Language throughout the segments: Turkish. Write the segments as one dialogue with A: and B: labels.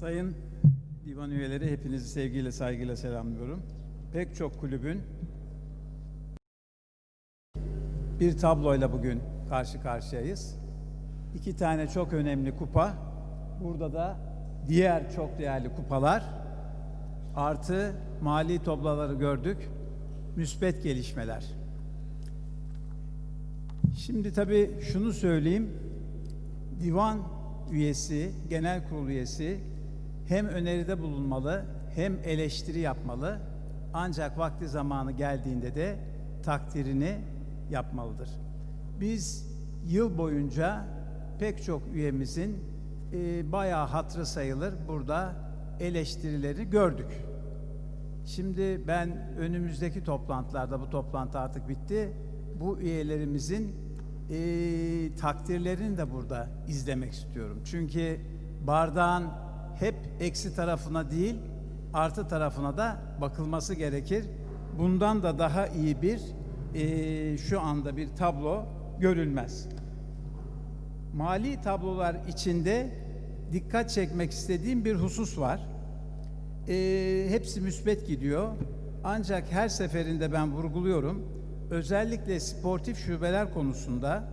A: Sayın divan üyeleri hepinizi sevgiyle saygıyla selamlıyorum. Pek çok kulübün bir tabloyla bugün karşı karşıyayız. İki tane çok önemli kupa. Burada da diğer çok değerli kupalar artı mali topları gördük. Müspet gelişmeler. Şimdi tabii şunu söyleyeyim. Divan üyesi, genel kurul üyesi hem öneride bulunmalı hem eleştiri yapmalı. Ancak vakti zamanı geldiğinde de takdirini yapmalıdır. Biz yıl boyunca pek çok üyemizin e, bayağı hatrı sayılır burada eleştirileri gördük. Şimdi ben önümüzdeki toplantılarda, bu toplantı artık bitti, bu üyelerimizin e, takdirlerini de burada izlemek istiyorum. Çünkü bardağın hep eksi tarafına değil, artı tarafına da bakılması gerekir. Bundan da daha iyi bir e, şu anda bir tablo görülmez. Mali tablolar içinde dikkat çekmek istediğim bir husus var. E, hepsi müsbet gidiyor. Ancak her seferinde ben vurguluyorum. Özellikle sportif şubeler konusunda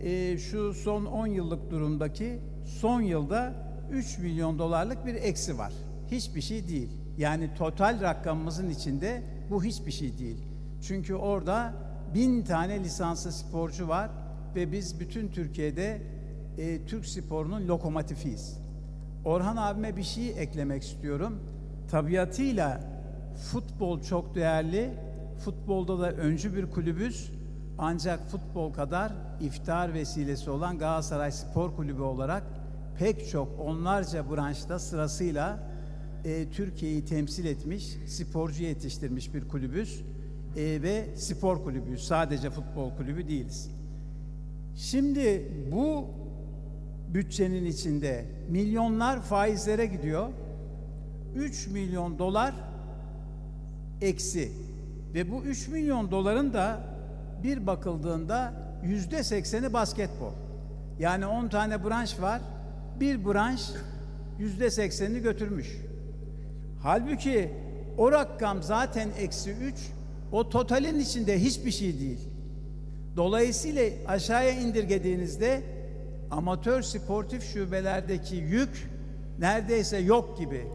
A: e, şu son 10 yıllık durumdaki son yılda 3 milyon dolarlık bir eksi var. Hiçbir şey değil. Yani total rakamımızın içinde bu hiçbir şey değil. Çünkü orada bin tane lisanslı sporcu var ve biz bütün Türkiye'de e, Türk sporunun lokomotifiyiz. Orhan abime bir şey eklemek istiyorum. Tabiatıyla futbol çok değerli. Futbolda da öncü bir kulübüz. Ancak futbol kadar iftar vesilesi olan Galatasaray Spor Kulübü olarak pek çok onlarca branşta sırasıyla e, Türkiye'yi temsil etmiş, sporcu yetiştirmiş bir kulübüz e, ve spor kulübüyüz. Sadece futbol kulübü değiliz. Şimdi bu bütçenin içinde milyonlar faizlere gidiyor. 3 milyon dolar eksi ve bu 3 milyon doların da bir bakıldığında yüzde sekseni basketbol. Yani 10 tane branş var. Bir branş yüzde seksenini götürmüş. Halbuki o rakam zaten eksi 3. O totalin içinde hiçbir şey değil. Dolayısıyla aşağıya indirgediğinizde amatör sportif şubelerdeki yük neredeyse yok gibi.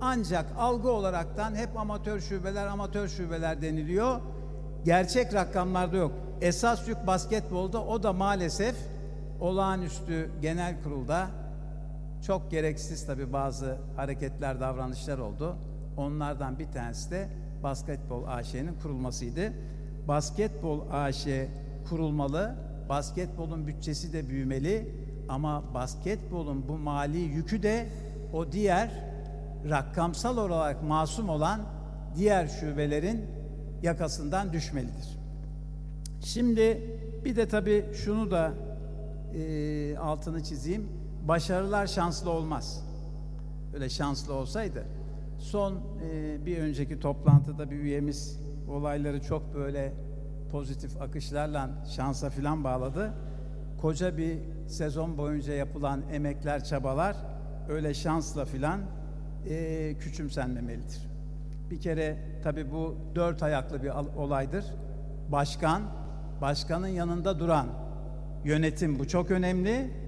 A: Ancak algı olaraktan hep amatör şubeler, amatör şubeler deniliyor. Gerçek rakamlarda yok. Esas yük basketbolda o da maalesef olağanüstü genel kurulda çok gereksiz tabi bazı hareketler, davranışlar oldu. Onlardan bir tanesi de Basketbol AŞ'nin kurulmasıydı. Basketbol AŞ kurulmalı, basketbolun bütçesi de büyümeli ama basketbolun bu mali yükü de o diğer rakamsal olarak masum olan diğer şubelerin yakasından düşmelidir. Şimdi bir de tabii şunu da e, altını çizeyim. Başarılar şanslı olmaz. Öyle şanslı olsaydı. Son e, bir önceki toplantıda bir üyemiz olayları çok böyle pozitif akışlarla şansa filan bağladı. Koca bir sezon boyunca yapılan emekler, çabalar öyle şansla filan e, küçümsenmemelidir. Bir kere tabii bu dört ayaklı bir olaydır. Başkan, başkanın yanında duran yönetim bu çok önemli.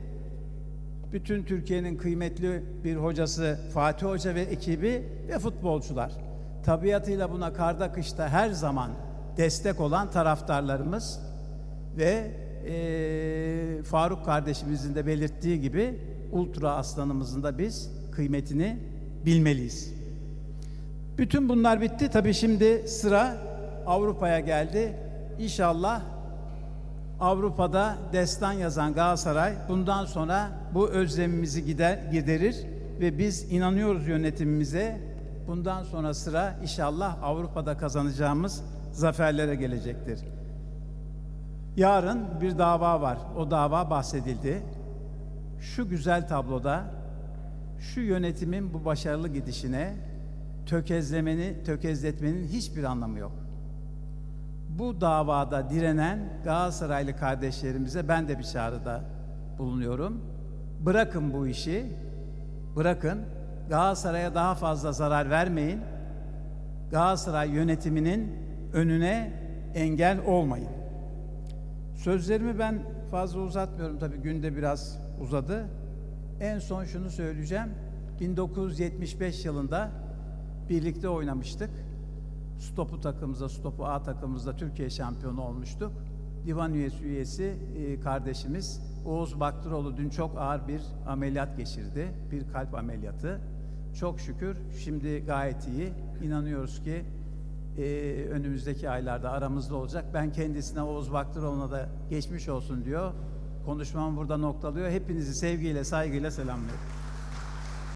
A: Bütün Türkiye'nin kıymetli bir hocası Fatih Hoca ve ekibi ve futbolcular. Tabiatıyla buna karda kışta her zaman destek olan taraftarlarımız ve e, Faruk kardeşimizin de belirttiği gibi ultra aslanımızın da biz kıymetini bilmeliyiz. Bütün bunlar bitti. Tabii şimdi sıra Avrupa'ya geldi. İnşallah Avrupa'da destan yazan Galatasaray bundan sonra bu özlemimizi gider, giderir ve biz inanıyoruz yönetimimize. Bundan sonra sıra inşallah Avrupa'da kazanacağımız zaferlere gelecektir. Yarın bir dava var. O dava bahsedildi. Şu güzel tabloda şu yönetimin bu başarılı gidişine tökezlemeni, tökezletmenin hiçbir anlamı yok. Bu davada direnen Galatasaraylı kardeşlerimize ben de bir çağrıda bulunuyorum. Bırakın bu işi, bırakın. Galatasaray'a daha fazla zarar vermeyin. Galatasaray yönetiminin önüne engel olmayın. Sözlerimi ben fazla uzatmıyorum tabii günde biraz uzadı. En son şunu söyleyeceğim. 1975 yılında birlikte oynamıştık. Stopu takımımızda, Stopu A takımımızda Türkiye şampiyonu olmuştuk. Divan üyesi üyesi e, kardeşimiz Oğuz Baktıroğlu dün çok ağır bir ameliyat geçirdi. Bir kalp ameliyatı. Çok şükür şimdi gayet iyi. İnanıyoruz ki e, önümüzdeki aylarda aramızda olacak. Ben kendisine Oğuz Baktıroğlu'na da geçmiş olsun diyor. Konuşmamı burada noktalıyor. Hepinizi sevgiyle, saygıyla selamlıyorum.